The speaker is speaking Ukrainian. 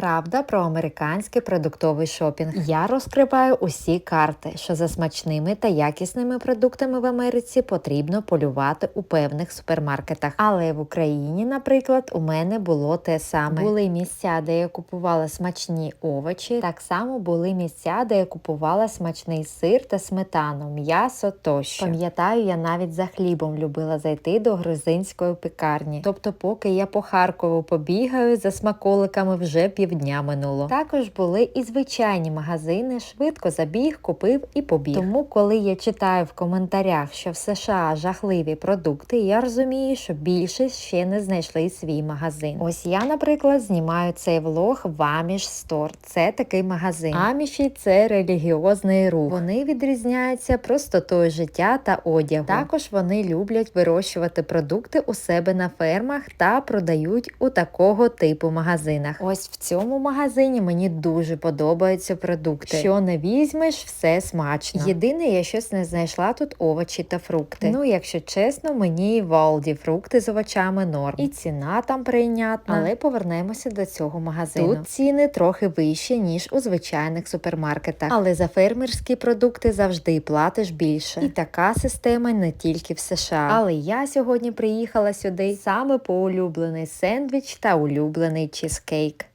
Правда про американський продуктовий шопінг. Я розкриваю усі карти, що за смачними та якісними продуктами в Америці потрібно полювати у певних супермаркетах. Але в Україні, наприклад, у мене було те саме. Були місця, де я купувала смачні овочі. Так само були місця, де я купувала смачний сир та сметану, м'ясо тощо. Пам'ятаю, я навіть за хлібом любила зайти до грузинської пекарні. Тобто, поки я по Харкову побігаю, за смаколиками вже півдня минуло. Також були і звичайні магазини, швидко забіг, купив і побіг. Тому, коли я читаю в коментарях, що в США жахливі продукти, я розумію, що більшість ще не знайшли свій магазин. Ось я, наприклад, знімаю цей влог в Amish Store. Це такий магазин. Аміші це релігіозний рух. Вони відрізняються простотою життя та одягу. Також вони люблять вирощувати продукти у себе на фермах та продають у такого типу магазинах. Ось в цьому магазині мені дуже подобаються продукти. Що не візьмеш, все смачно. Єдине, я щось не знайшла тут овочі та фрукти. Ну, якщо чесно, мені і Валді фрукти з овочами норм. І ціна там прийнятна. Але повернемося до цього магазину. Тут ціни трохи вищі, ніж у звичайних супермаркетах. Але за фермерські продукти завжди платиш більше. І така система не тільки в США. Але я сьогодні приїхала сюди саме по улюблений сендвіч та улюблений чизкейк.